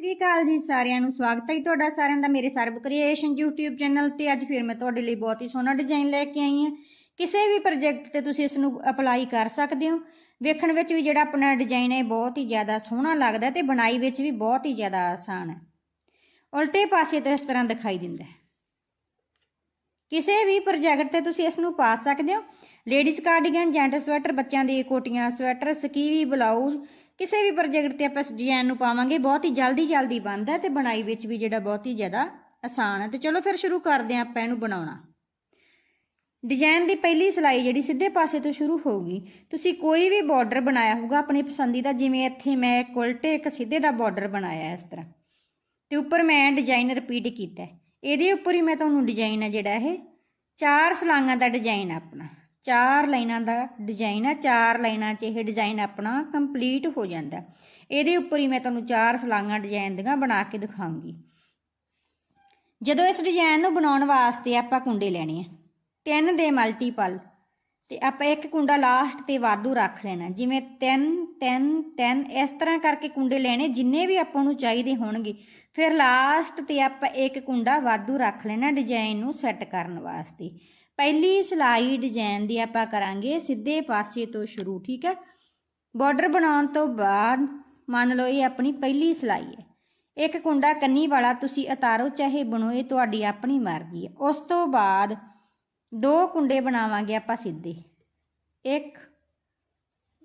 ਸ੍ਰੀ ਅਕਾਲ ਜੀ ਸਾਰਿਆਂ ਨੂੰ, ਸਵਾਗਤ ਹੈ ਤੁਹਾਡਾ ਸਾਰਿਆਂ ਦਾ ਮੇਰੇ ਸਰਬ ਕ੍ਰੀਏਸ਼ਨ YouTube ਚੈਨਲ ਤੇ। ਅੱਜ ਫਿਰ ਮੈਂ ਤੁਹਾਡੇ ਲਈ ਬਹੁਤ ਹੀ ਸੋਹਣਾ ਡਿਜ਼ਾਈਨ ਲੈ ਕੇ ਆਈ ਹਾਂ। ਕਿਸੇ ਵੀ ਪ੍ਰੋਜੈਕਟ ਤੇ ਤੁਸੀਂ ਇਸ ਨੂੰ ਅਪਲਾਈ ਕਰ ਸਕਦੇ ਹੋ। ਵੇਖਣ ਵਿੱਚ ਵੀ ਜਿਹੜਾ ਆਪਣਾ ਡਿਜ਼ਾਈਨ ਹੈ ਬਹੁਤ ਹੀ ਜ਼ਿਆਦਾ ਸੋਹਣਾ ਲੱਗਦਾ ਤੇ ਬਣਾਈ ਵਿੱਚ ਵੀ ਬਹੁਤ ਹੀ ਜ਼ਿਆਦਾ ਆਸਾਨ ਹੈ। ਉਲਟੇ ਪਾਸੇ ਤੋਂ ਇਸ ਤਰ੍ਹਾਂ ਦਿਖਾਈ ਦਿੰਦਾ ਹੈ। ਕਿਸੇ ਵੀ ਪ੍ਰੋਜੈਕਟ ਤੇ ਤੁਸੀਂ ਇਸ ਨੂੰ ਪਾ ਸਕਦੇ ਹੋ। ਲੇਡੀਜ਼ ਕਾਰਡੀਗਨ ਜੈਂਟ ਸਵੈਟਰ ਬੱਚਿਆਂ ਦੀ ਕੋਟੀਆਂ ਸਵੈਟਰ ਸਕੀਵੀ ਬਲਾਊਜ਼ ਕਿਸੇ ਵੀ ਪ੍ਰੋਜੈਕਟ ਤੇ ਆਪਾਂ ਇਸ ਡਿਜ਼ਾਈਨ ਨੂੰ ਪਾਵਾਂਗੇ, ਬਹੁਤ ਹੀ ਜਲਦੀ ਜਲਦੀ ਬਣਦਾ ਹੈ ਤੇ ਬਣਾਈ ਵਿੱਚ ਵੀ ਜਿਹੜਾ ਬਹੁਤ ਹੀ ਜ਼ਿਆਦਾ ਆਸਾਨ ਹੈ। ਤੇ ਚਲੋ ਫਿਰ ਸ਼ੁਰੂ ਕਰਦੇ ਹਾਂ ਆਪਾਂ ਇਹਨੂੰ ਬਣਾਉਣਾ। ਡਿਜ਼ਾਈਨ ਦੀ ਪਹਿਲੀ ਸਿਲਾਈ ਜਿਹੜੀ ਸਿੱਧੇ ਪਾਸੇ ਤੋਂ ਸ਼ੁਰੂ ਹੋਊਗੀ, ਤੁਸੀਂ ਕੋਈ ਵੀ ਬਾਰਡਰ ਬਣਾਇਆ ਹੋਊਗਾ, ਆਪਣੀ ਪਸੰਦੀਦਾ ਜਿਵੇਂ ਇੱਥੇ ਮੈਂ ਉਲਟੇ ਇੱਕ ਸਿੱਧੇ ਦਾ ਬਾਰਡਰ ਬਣਾਇਆ ਇਸ ਤਰ੍ਹਾਂ। ਤੇ ਉੱਪਰ ਮੈਂ ਡਿਜ਼ਾਈਨ ਰਿਪੀਟ ਕੀਤਾ। ਇਹਦੇ ਉੱਪਰ ਹੀ ਮੈਂ ਤੁਹਾਨੂੰ ਡਿਜ਼ਾਈਨ ਹੈ ਜਿਹੜਾ ਇਹ, ਚਾਰ ਸਲਾਈਆਂ ਦਾ ਡਿਜ਼ਾਈਨ ਆਪਣਾ। ਚਾਰ ਲਾਈਨਾਂ ਦਾ ਡਿਜ਼ਾਈਨ ਆ, ਚਾਰ ਲਾਈਨਾਂ 'ਚ ਇਹ ਡਿਜ਼ਾਈਨ ਆਪਣਾ ਕੰਪਲੀਟ ਹੋ ਜਾਂਦਾ। ਇਹਦੇ ਉੱਪਰ ਹੀ ਮੈਂ ਤੁਹਾਨੂੰ ਚਾਰ ਸਲਾਈਆਂ ਡਿਜ਼ਾਈਨ ਦੀਆਂ ਬਣਾ ਕੇ ਦਿਖਾਉਂਗੀ। ਜਦੋਂ ਇਸ ਡਿਜ਼ਾਈਨ ਨੂੰ ਬਣਾਉਣ ਵਾਸਤੇ ਆਪਾਂ ਕੁੰਡੇ ਲੈਣੇ ਆ, ਤਿੰਨ ਦੇ ਮਲਟੀਪਲ ਤੇ ਆਪਾਂ ਇੱਕ ਕੁੰਡਾ ਲਾਸਟ ਤੇ ਵਾਧੂ ਰੱਖ ਲੈਣਾ, ਜਿਵੇਂ 3 3 3 ਇਸ ਤਰ੍ਹਾਂ ਕਰਕੇ ਕੁੰਡੇ ਲੈਣੇ, ਜਿੰਨੇ ਵੀ ਆਪਾਂ ਨੂੰ ਚਾਹੀਦੇ ਹੋਣਗੇ। ਫਿਰ ਲਾਸਟ ਤੇ ਆਪਾਂ ਇੱਕ ਕੁੰਡਾ ਵਾਧੂ ਰੱਖ ਲੈਣਾ ਡਿਜ਼ਾਈਨ ਨੂੰ ਸੈੱਟ ਕਰਨ ਵਾਸਤੇ। ਪਹਿਲੀ ਸਿਲਾਈ ਡਿਜ਼ਾਈਨ ਦੀ ਆਪਾਂ ਕਰਾਂਗੇ, ਸਿੱਧੇ ਪਾਸੇ ਤੋਂ ਸ਼ੁਰੂ, ਠੀਕ ਹੈ? ਬਾਰਡਰ ਬਣਾਉਣ ਤੋਂ ਬਾਅਦ ਮੰਨ ਲਓ ਇਹ ਆਪਣੀ ਪਹਿਲੀ ਸਿਲਾਈ ਹੈ। ਇੱਕ ਕੁੰਡਾ ਕੰਨੀ ਵਾਲਾ ਤੁਸੀਂ ਉਤਾਰੋ, ਚਾਹੇ ਬਣੋ, ਇਹ ਤੁਹਾਡੀ ਆਪਣੀ ਮਰਜ਼ੀ ਹੈ। ਉਸ ਤੋਂ ਬਾਅਦ ਦੋ ਕੁੰਡੇ ਬਣਾਵਾਂਗੇ ਆਪਾਂ ਸਿੱਧੇ। ਇੱਕ,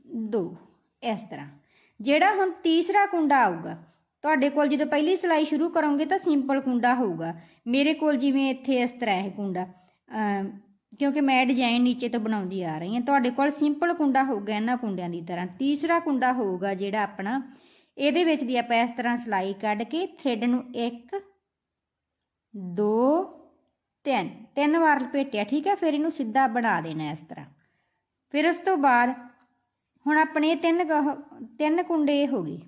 ਦੋ, ਇਸ ਤਰ੍ਹਾਂ। ਜਿਹੜਾ ਹੁਣ ਤੀਸਰਾ ਕੁੰਡਾ ਆਊਗਾ ਤੁਹਾਡੇ ਕੋਲ ਜਦੋਂ ਪਹਿਲੀ ਸਿਲਾਈ ਸ਼ੁਰੂ ਕਰੋਗੇ ਤਾਂ ਸਿੰਪਲ ਕੁੰਡਾ ਹੋਊਗਾ। ਮੇਰੇ ਕੋਲ ਜਿਵੇਂ ਇੱਥੇ ਇਸ ਤਰ੍ਹਾਂ ਹੈ ਕੁੰਡਾ। ਕਿਉਂਕਿ ਮੈਂ ਡਿਜ਼ਾਈਨ ਨੀਚੇ ਤੋਂ ਬਣਾਉਂਦੀ ਆ ਰਹੀ ਹਾਂ। ਤੁਹਾਡੇ ਕੋਲ ਸਿੰਪਲ ਕੁੰਡਾ ਹੋਊਗਾ ਇਹਨਾਂ ਕੁੰਡਿਆਂ ਦੀ ਤਰ੍ਹਾਂ। ਤੀਸਰਾ ਕੁੰਡਾ ਹੋਊਗਾ ਜਿਹੜਾ ਆਪਣਾ, ਇਹਦੇ ਵਿੱਚ ਦੀ ਆਪਾਂ ਇਸ ਤਰ੍ਹਾਂ ਸਿਲਾਈ ਕੱਢ ਕੇ ਥ੍ਰੈਡ ਨੂੰ 1 2 3 ਤਿੰਨ ਵਾਰ ਲਪੇਟਿਆ, ਠੀਕ ਹੈ? ਫਿਰ ਇਹਨੂੰ ਸਿੱਧਾ ਬਣਾ ਦੇਣਾ ਇਸ ਤਰ੍ਹਾਂ। ਫਿਰ ਉਸ ਤੋਂ ਬਾਅਦ ਹੁਣ ਆਪਣੇ ਤਿੰਨ ਗਹ- ਤਿੰਨ ਕੁੰਡੇ ਹੋ ਗਏ।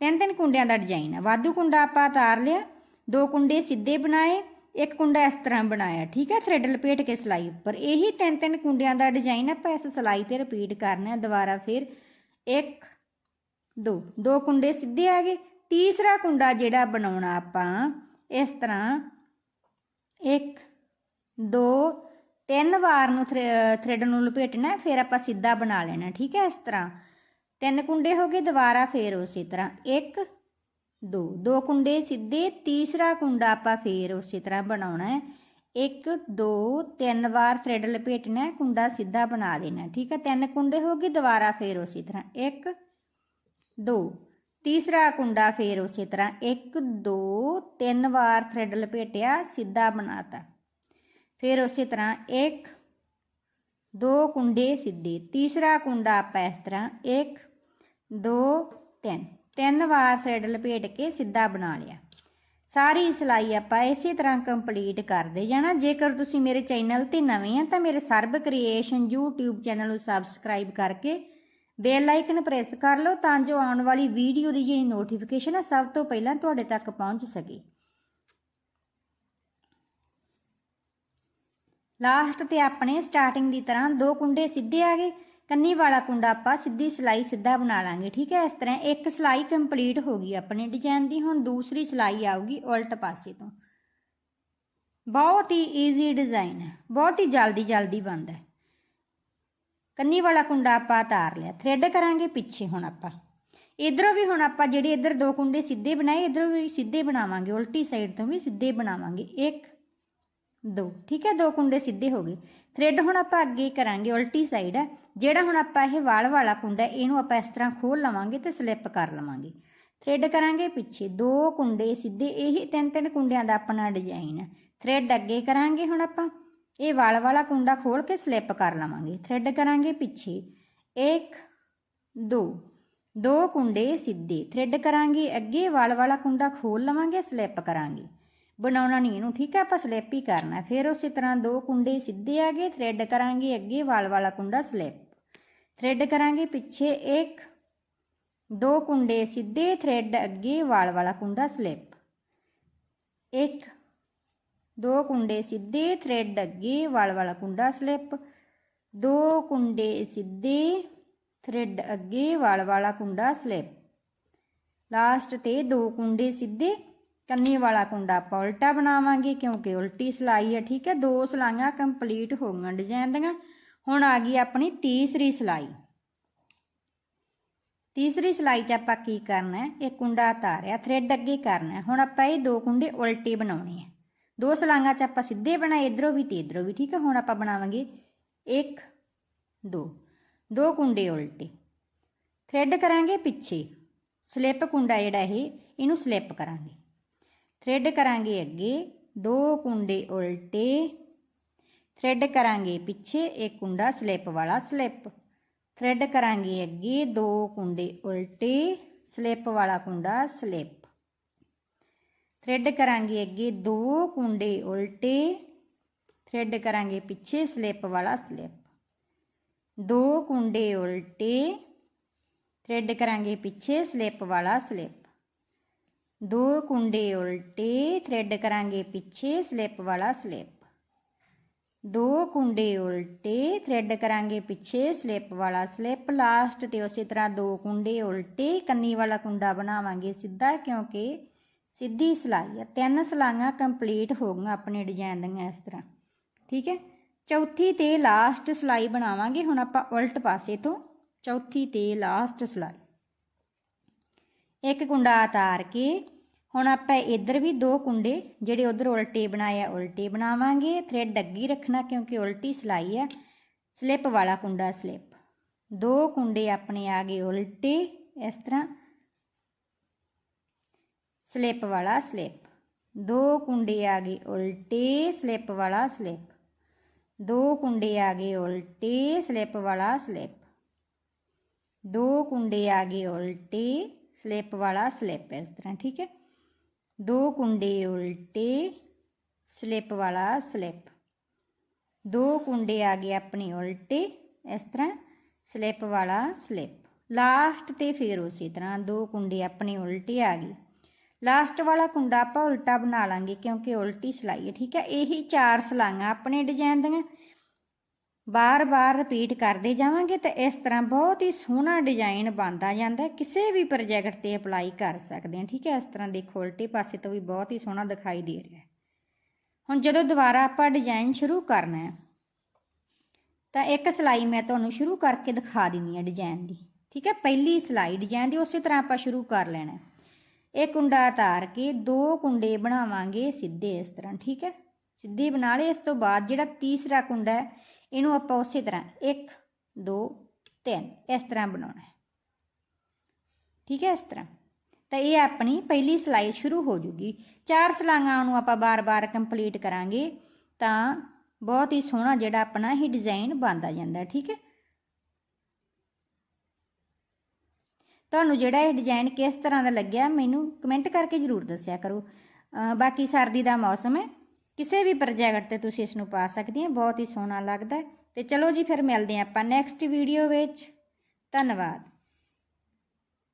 ਤਿੰਨ ਤਿੰਨ ਕੁੰਡਿਆਂ ਦਾ ਡਿਜ਼ਾਈਨ ਆ। ਵਾਧੂ ਕੁੰਡਾ ਆਪਾਂ ਉਤਾਰ ਲਿਆ, ਦੋ ਕੁੰਡੇ ਸਿੱਧੇ ਬਣਾਏ, ਇੱਕ ਕੁੰਡਾ ਇਸ ਤਰ੍ਹਾਂ ਬਣਾਇਆ, ਠੀਕ ਹੈ? ਥ੍ਰੈਡ ਲਪੇਟ ਕੇ ਸਿਲਾਈ ਉੱਪਰ। ਇਹੀ ਤਿੰਨ ਤਿੰਨ ਕੁੰਡਿਆਂ ਦਾ ਡਿਜ਼ਾਈਨ ਆਪਾਂ ਇਸ ਸਿਲਾਈ ਤੇ ਰਿਪੀਟ ਕਰਨਾ ਹੈ ਦੁਬਾਰਾ ਫਿਰ। ਇੱਕ, ਦੋ। ਦੋ ਕੁੰਡੇ ਸਿੱਧੇ ਆ ਗਏ। ਤੀਸਰਾ ਕੁੰਡਾ ਜਿਹੜਾ ਬਣਾਉਣਾ ਆਪਾਂ, ਇਸ ਤਰ੍ਹਾਂ, ਇੱਕ, ਦੋ, ਤਿੰਨ ਵਾਰ ਨੂੰ ਥ੍ਰੈਡ ਨੂੰ ਲਪੇਟਣਾ ਫਿਰ ਆਪਾਂ ਸਿੱਧਾ ਬਣਾ ਲੈਣਾ, ਠੀਕ ਹੈ? ਇਸ ਤਰ੍ਹਾਂ। ਤਿੰਨ ਕੁੰਡੇ ਹੋ ਗਏ ਦੁਬਾਰਾ ਫੇਰ ਉਸੇ ਤਰ੍ਹਾਂ। ਇੱਕ ਦੋ। ਦੋ ਕੁੰਡੇ ਸਿੱਧੇ ਤੀਸਰਾ ਕੁੰਡਾ ਆਪਾਂ ਫੇਰ ਉਸੇ ਤਰ੍ਹਾਂ ਬਣਾਉਣਾ ਹੈ। ਇੱਕ ਦੋ ਤਿੰਨ ਵਾਰ ਥ੍ਰੈਡ ਲਪੇਟਣਾ ਹੈ, ਕੁੰਡਾ ਸਿੱਧਾ ਬਣਾ ਦੇਣਾ ਠੀਕ ਹੈ ਤਿੰਨ ਕੁੰਡੇ ਹੋ ਗਏ ਦੁਬਾਰਾ ਫੇਰ ਉਸੇ ਤਰ੍ਹਾਂ। ਇੱਕ ਦੋ। ਤੀਸਰਾ ਕੁੰਡਾ ਫੇਰ ਉਸੇ ਤਰ੍ਹਾਂ। ਇੱਕ ਦੋ ਤਿੰਨ ਵਾਰ ਥ੍ਰੈਡ ਲਪੇਟਿਆ ਸਿੱਧਾ ਬਣਾਤਾ। ਫਿਰ ਉਸੇ ਤਰ੍ਹਾਂ। ਇੱਕ ਦੋ ਕੁੰਡੇ ਸਿੱਧੇ। ਤੀਸਰਾ ਕੁੰਡਾ ਆਪਾਂ ਇਸ ਤਰ੍ਹਾਂ। ਇੱਕ ਦੋ, ਤਿੰਨ। ਤਿੰਨ ਵਾਰ ਥ੍ਰੈਡ ਲਪੇਟ ਕੇ ਸਿੱਧਾ ਬਣਾ ਲਿਆ। ਸਾਰੀ ਸਿਲਾਈ ਆਪਾਂ ਇਸੇ ਤਰ੍ਹਾਂ ਕੰਪਲੀਟ ਕਰਦੇ ਜਾਣਾ। ਜੇਕਰ ਤੁਸੀਂ ਮੇਰੇ ਚੈਨਲ ਤੇ ਨਵੇਂ ਆ, ਤਾਂ ਮੇਰੇ ਸਰਬ ਕ੍ਰੀਏਸ਼ਨ YouTube ਚੈਨਲ ਨੂੰ ਸਬਸਕ੍ਰਾਈਬ ਕਰਕੇ ਬੈਲ ਆਈਕਨ ਪ੍ਰੈਸ ਕਰ ਲਓ, ਤਾਂ ਜੋ ਆਉਣ ਵਾਲੀ ਵੀਡੀਓ ਦੀ ਜਿਹੜੀ ਨੋਟੀਫਿਕੇਸ਼ਨ ਹੈ ਸਭ ਤੋਂ ਪਹਿਲਾਂ ਤੁਹਾਡੇ ਤੱਕ ਪਹੁੰਚ ਸਕੇ। ਲਾਸਟ ਤੇ ਆਪਣੇ ਸਟਾਰਟਿੰਗ ਦੀ ਤਰ੍ਹਾਂ ਦੋ ਕੁੰਡੇ ਸਿੱਧੇ ਆ ਗਏ। ਕੰਨੀ ਵਾਲਾ ਕੁੰਡਾ ਆਪਾਂ ਸਿੱਧੀ ਸਿਲਾਈ ਸਿੱਧਾ ਬਣਾ ਲਾਂਗੇ, ਠੀਕ ਹੈ? ਇਸ ਤਰ੍ਹਾਂ ਇੱਕ ਸਿਲਾਈ ਕੰਪਲੀਟ ਹੋ ਗਈ ਆਪਣੇ ਡਿਜ਼ਾਈਨ ਦੀ, ਹੁਣ ਦੂਸਰੀ ਸਿਲਾਈ ਆਊਗੀ ਉਲਟ ਪਾਸੇ ਤੋਂ। ਬਹੁਤ ਹੀ ਈਜ਼ੀ ਡਿਜ਼ਾਈਨ ਹੈ, ਬਹੁਤ ਹੀ ਜਲਦੀ ਜਲਦੀ ਬਣਦਾ ਹੈ। ਕੰਨੀ ਵਾਲਾ ਕੁੰਡਾ ਆਪਾਂ ਤਾਰ ਲਿਆ ਥ੍ਰੈਡ ਕਰਾਂਗੇ ਪਿੱਛੇ ਹੁਣ ਆਪਾਂ। ਇਧਰੋਂ ਵੀ ਹੁਣ ਆਪਾਂ ਜਿਹੜੇ ਇਧਰ ਦੋ ਕੁੰਡੇ ਸਿੱਧੇ ਬਣਾਏ, ਇਧਰੋਂ ਵੀ ਸਿੱਧੇ ਬਣਾਵਾਂਗੇ, ਉਲਟੀ ਸਾਈਡ ਤੋਂ ਵੀ ਸਿੱਧੇ ਬਣਾਵਾਂਗੇ। ਇੱਕ ਦੋ। ਠੀਕ ਹੈ, ਦੋ ਕੁੰਡੇ ਸਿੱਧੇ ਹੋ ਗਏ। ਥ੍ਰੈਡ ਹੁਣ ਆਪਾਂ ਅੱਗੇ ਕਰਾਂਗੇ, ਉਲਟੀ ਸਾਈਡ ਹੈ। ਜਿਹੜਾ ਹੁਣ ਆਪਾਂ ਇਹ ਵਾਲ ਵਾਲਾ ਕੁੰਡਾ ਇਹਨੂੰ ਆਪਾਂ ਇਸ ਤਰ੍ਹਾਂ ਖੋਲ ਲਵਾਂਗੇ ਤੇ ਸਲਿੱਪ ਕਰ ਲਵਾਂਗੇ। ਥ੍ਰੈਡ ਕਰਾਂਗੇ ਪਿੱਛੇ। ਦੋ ਕੁੰਡੇ ਸਿੱਧੇ, ਇਹੀ ਤਿੰਨ ਤਿੰਨ ਕੁੰਡਿਆਂ ਦਾ ਆਪਣਾ ਡਿਜ਼ਾਈਨ ਹੈ। ਥ੍ਰੈਡ ਅੱਗੇ ਕਰਾਂਗੇ ਹੁਣ ਆਪਾਂ। ਇਹ ਵਾਲ ਵਾਲਾ ਕੁੰਡਾ ਖੋਲ ਕੇ ਸਲਿੱਪ ਕਰ ਲਵਾਂਗੇ। ਥ੍ਰੈਡ ਕਰਾਂਗੇ ਪਿੱਛੇ। ਇੱਕ, ਦੋ। ਦੋ ਕੁੰਡੇ ਸਿੱਧੇ। ਥ੍ਰੈਡ ਕਰਾਂਗੇ ਅੱਗੇ, ਵਾਲ ਵਾਲਾ ਕੁੰਡਾ ਖੋਲ ਲਵਾਂਗੇ ਸਲਿੱਪ ਕਰਾਂਗੇ। ਬਣਾਉਣਾ ਨਹੀਂ ਇਹਨੂੰ, ਠੀਕ ਹੈ? ਆਪਾਂ ਸਲੈਪ ਹੀ ਕਰਨਾ ਫਿਰ ਉਸੇ ਤਰ੍ਹਾਂ ਦੋ ਕੁੰਡੇ ਸਿੱਧੇ ਆ ਗਏ ਥ੍ਰੈਡ ਕਰਾਂਗੇ ਅੱਗੇ ਵਾਲ ਵਾਲਾ ਕੁੰਡਾ ਸਲਿੱਪ ਥ੍ਰੈਡ ਕਰਾਂਗੇ, ਪਿੱਛੇ ਇੱਕ, ਦੋ ਕੁੰਡੇ ਸਿੱਧੇ ਥ੍ਰੈਡ ਅੱਗੇ ਵਾਲ ਵਾਲਾ ਕੁੰਡਾ ਸਲਿੱਪ ਇੱਕ, ਦੋ ਕੁੰਡੇ ਸਿੱਧੇ ਥ੍ਰੈਡ ਅੱਗੇ ਵਾਲ ਵਾਲਾ ਕੁੰਡਾ ਸਲਿੱਪ ਦੋ ਕੁੰਡੇ ਸਿੱਧੇ ਥ੍ਰੈਡ ਅੱਗੇ ਵਾਲ ਵਾਲਾ ਕੁੰਡਾ ਸਲਿੱਪ ਲਾਸਟ ਤੇ ਦੋ ਕੁੰਡੇ ਸਿੱਧੇ ਕੰਨੀ ਵਾਲਾ ਕੁੰਡਾ ਆਪਾਂ ਉਲਟਾ ਬਣਾਵਾਂਗੇ ਕਿਉਂਕਿ ਉਲਟੀ ਸਿਲਾਈ ਹੈ ਠੀਕ ਹੈ? ਦੋ ਸਿਲਾਈਆਂ ਕੰਪਲੀਟ ਹੋ ਗਈਆਂ ਡਿਜ਼ਾਈਨ ਦੀਆਂ। ਹੁਣ ਆ ਗਈ ਆਪਣੀ ਤੀਸਰੀ ਸਿਲਾਈ। ਤੀਸਰੀ ਸਿਲਾਈ 'ਚ ਆਪਾਂ ਕੀ ਕਰਨਾ ਹੈ? ਇਹ ਕੁੰਡਾ ਉਤਾਰਿਆ ਥ੍ਰੈਡ ਅੱਗੇ ਕਰਨਾ ਹੁਣ ਆਪਾਂ ਇਹ ਦੋ ਕੁੰਡੇ ਉਲਟੇ ਬਣਾਉਣੇ ਆ। ਦੋ ਸਿਲਾਈਆਂ 'ਚ ਆਪਾਂ ਸਿੱਧੇ ਬਣਾਏ, ਇਧਰੋਂ ਵੀ ਤੇ ਇਧਰੋਂ ਵੀ, ਠੀਕ ਹੈ? ਹੁਣ ਆਪਾਂ ਬਣਾਵਾਂਗੇ 1 2 ਦੋ ਕੁੰਡੇ ਉਲਟੇ। ਥ੍ਰੈਡ ਕਰਾਂਗੇ ਪਿੱਛੇ। ਸਲਿੱਪ ਕੁੰਡਾ ਜਿਹੜਾ ਇਹ, ਇਹਨੂੰ ਸਲਿੱਪ ਕਰਾਂਗੇ। ਥ੍ਰੈਡ ਕਰਾਂਗੇ ਅੱਗੇ, ਦੋ ਕੁੰਡੇ ਉਲਟੇ ਥ੍ਰੈਡ ਕਰਾਂਗੇ ਪਿੱਛੇ, ਇੱਕ ਕੁੰਡਾ ਸਲਿੱਪ ਵਾਲਾ ਸਲਿੱਪ ਥ੍ਰੈਡ ਕਰਾਂਗੇ ਅੱਗੇ, ਦੋ ਕੁੰਡੇ ਉਲਟੇ ਸਲਿੱਪ ਵਾਲਾ ਕੁੰਡਾ ਸਲਿੱਪ ਥ੍ਰੈਡ ਕਰਾਂਗੇ ਅੱਗੇ, ਦੋ ਕੁੰਡੇ ਉਲਟੇ ਥ੍ਰੈਡ ਕਰਾਂਗੇ ਪਿੱਛੇ ਸਲਿੱਪ ਵਾਲਾ ਸਲਿੱਪ ਦੋ ਕੁੰਡੇ ਉਲਟੇ ਥ੍ਰੈਡ ਕਰਾਂਗੇ ਪਿੱਛੇ ਸਲਿੱਪ ਵਾਲਾ ਸਲਿੱਪ ਦੋ ਕੁੰਡੇ ਉਲਟੇ ਥ੍ਰੈਡ ਕਰਾਂਗੇ ਪਿੱਛੇ ਸਲਿੱਪ ਵਾਲਾ ਸਲਿੱਪ ਦੋ ਕੁੰਡੇ ਉਲਟੇ ਥ੍ਰੈਡ ਕਰਾਂਗੇ ਪਿੱਛੇ ਸਲਿੱਪ ਵਾਲਾ ਸਲਿੱਪ ਲਾਸਟ ਤੇ ਉਸੇ ਤਰ੍ਹਾਂ ਦੋ ਕੁੰਡੇ ਉਲਟੇ, ਕੰਨੀ ਵਾਲਾ ਕੁੰਡਾ ਬਣਾਵਾਂਗੇ ਸਿੱਧਾ, ਕਿਉਂਕਿ ਸਿੱਧੀ ਸਿਲਾਈ ਹੈ ਤਿੰਨ ਸਿਲਾਈਆਂ ਕੰਪਲੀਟ ਹੋ ਗਈਆਂ ਆਪਣੇ ਡਿਜ਼ਾਈਨ ਦੀਆਂ ਇਸ ਤਰ੍ਹਾਂ। ਠੀਕ ਹੈ? ਚੌਥੀ ਤੇ ਲਾਸਟ ਸਿਲਾਈ ਬਣਾਵਾਂਗੇ। ਹੁਣ ਆਪਾਂ ਉਲਟ ਪਾਸੇ ਤੋਂ ਚੌਥੀ ਤੇ ਲਾਸਟ ਸਿਲਾਈ। ਇੱਕ ਕੁੰਡਾ ਉਤਾਰ ਕੇ ਹੁਣ ਆਪਾਂ ਇੱਧਰ ਵੀ ਦੋ ਕੁੰਡੇ ਜਿਹੜੇ ਉਧਰ ਉਲਟੇ ਬਣਾਏ ਆ ਉਲਟੇ ਬਣਾਵਾਂਗੇ ਥ੍ਰੈਡ ਅੱਗੇ ਰੱਖਣਾ ਕਿਉਂਕਿ ਉਲਟੀ ਸਿਲਾਈ ਆ ਸਲਿੱਪ ਵਾਲਾ ਕੁੰਡਾ ਸਲਿੱਪ ਦੋ ਕੁੰਡੇ ਆਪਣੇ ਆ ਗਏ ਉਲਟੇ ਇਸ ਤਰ੍ਹਾਂ ਸਲਿੱਪ ਵਾਲਾ ਸਲਿੱਪ ਦੋ ਕੁੰਡੇ ਆ ਗਏ ਉਲਟੇ ਸਲਿੱਪ ਵਾਲਾ ਸਲਿੱਪ ਦੋ ਕੁੰਡੇ ਆ ਗਏ ਉਲਟੇ ਸਲਿੱਪ ਵਾਲਾ ਸਲਿੱਪ ਦੋ ਕੁੰਡੇ ਆ ਗਏ ਉਲਟੇ ਸਲਿੱਪ ਵਾਲਾ ਸਲਿੱਪ ਇਸ ਤਰ੍ਹਾਂ, ਠੀਕ ਹੈ? ਦੋ ਕੁੰਡੇ ਉਲਟੇ ਸਲਿੱਪ ਵਾਲਾ ਸਲਿੱਪ। ਦੋ ਕੁੰਡੇ ਆ ਗਏ ਆਪਣੇ ਉਲਟੇ, ਇਸ ਤਰ੍ਹਾਂ ਸਲਿੱਪ ਵਾਲਾ ਸਲਿੱਪ। ਲਾਸਟ ਤੇ ਫਿਰ ਉਸੇ ਤਰ੍ਹਾਂ ਦੋ ਕੁੰਡੇ ਆਪਣੇ ਉਲਟੇ ਆ ਗਏ। ਲਾਸਟ ਵਾਲਾ ਕੁੰਡਾ ਆਪਾਂ ਉਲਟਾ ਬਣਾ ਲਾਂਗੇ ਕਿਉਂਕਿ ਉਲਟੀ ਸਿਲਾਈ ਹੈ, ਠੀਕ ਹੈ? ਇਹੀ ਚਾਰ ਸਿਲਾਈਆਂ ਆਪਣੇ ਡਿਜ਼ਾਈਨ ਦੀਆਂ। ਬਾਰ-ਬਾਰ ਰਿਪੀਟ ਕਰਦੇ ਜਾਵਾਂਗੇ ਤਾਂ ਇਸ ਤਰ੍ਹਾਂ ਬਹੁਤ ਹੀ ਸੋਹਣਾ ਡਿਜ਼ਾਈਨ ਬਣਦਾ ਜਾਂਦਾ ਕਿਸੇ ਵੀ ਪ੍ਰੋਜੈਕਟ ਤੇ ਅਪਲਾਈ ਕਰ ਸਕਦੇ ਹਾਂ। ਠੀਕ ਹੈ, ਇਸ ਤਰ੍ਹਾਂ ਦੇਖੋ, ਉਲਟੇ ਪਾਸੇ ਤੋਂ ਵੀ ਬਹੁਤ ਹੀ ਸੋਹਣਾ ਦਿਖਾਈ ਦੇ ਰਿਹਾ ਹੁਣ ਜਦੋਂ ਦੁਬਾਰਾ ਆਪਾਂ ਡਿਜ਼ਾਈਨ ਸ਼ੁਰੂ ਕਰਨਾ ਹੈ, ਤਾਂ ਇੱਕ ਸਿਲਾਈ ਮੈਂ ਤੁਹਾਨੂੰ ਸ਼ੁਰੂ ਕਰਕੇ ਦਿਖਾ ਦਿੰਦੀ ਹਾਂ ਡਿਜ਼ਾਈਨ ਦੀ। ਠੀਕ ਹੈ, ਪਹਿਲੀ ਸਿਲਾਈ ਡਿਜ਼ਾਈਨ ਦੀ, ਉਸੇ ਤਰ੍ਹਾਂ ਆਪਾਂ ਸ਼ੁਰੂ ਕਰ ਲੈਣਾ ਇਹ ਕੁੰਡਾ ਉਤਾਰ ਕੇ ਦੋ ਕੁੰਡੇ ਬਣਾਵਾਂਗੇ ਸਿੱਧੇ ਇਸ ਤਰ੍ਹਾਂ। ਠੀਕ ਹੈ, ਸਿੱਧੇ ਬਣਾ ਲਏ। ਇਸ ਤੋਂ ਬਾਅਦ ਜਿਹੜਾ ਤੀਸਰਾ ਕੁੰਡਾ ਹੈ ਇਹਨੂੰ ਆਪਾਂ ਉਸੇ ਤਰ੍ਹਾਂ 1 2 3 ਇਸ ਤਰ੍ਹਾਂ ਬਣਾਉਣਾ ਹੈ। ਠੀਕ ਹੈ ਇਸ ਤਰ੍ਹਾਂ। ਤਾਂ ਇਹ ਆਪਣੀ ਪਹਿਲੀ ਸਿਲਾਈ ਸ਼ੁਰੂ ਹੋ ਜੂਗੀ। ਚਾਰ ਸਿਲਾਈਆਂ ਨੂੰ ਆਪਾਂ ਬਾਰ-ਬਾਰ ਕੰਪਲੀਟ ਕਰਾਂਗੇ ਤਾਂ ਬਹੁਤ ਹੀ ਸੋਹਣਾ ਜਿਹੜਾ ਆਪਣਾ ਇਹ ਡਿਜ਼ਾਈਨ ਬਣਦਾ ਜਾਂਦਾ, ਠੀਕ ਹੈ। ਤੁਹਾਨੂੰ ਜਿਹੜਾ ਇਹ ਡਿਜ਼ਾਈਨ ਕਿਸ ਤਰ੍ਹਾਂ ਦਾ ਲੱਗਿਆ ਮੈਨੂੰ ਕਮੈਂਟ ਕਰਕੇ ਜਰੂਰ ਦੱਸਿਆ ਕਰੋ। ਬਾਕੀ ਸਰਦੀ ਦਾ ਮੌਸਮ ਹੈ ਕਿਸੇ ਵੀ ਪ੍ਰੋਜੈਕਟ ਤੇ ਤੁਸੀਂ ਇਸ ਨੂੰ ਪਾ ਸਕਦੇ ਹੋ ਬਹੁਤ ਹੀ ਸੋਹਣਾ ਲੱਗਦਾ ਹੈ। ਤੇ ਚਲੋ ਜੀ, ਫਿਰ ਮਿਲਦੇ ਹਾਂ ਆਪਾਂ ਨੈਕਸਟ ਵੀਡੀਓ ਵਿੱਚ ਧੰਨਵਾਦ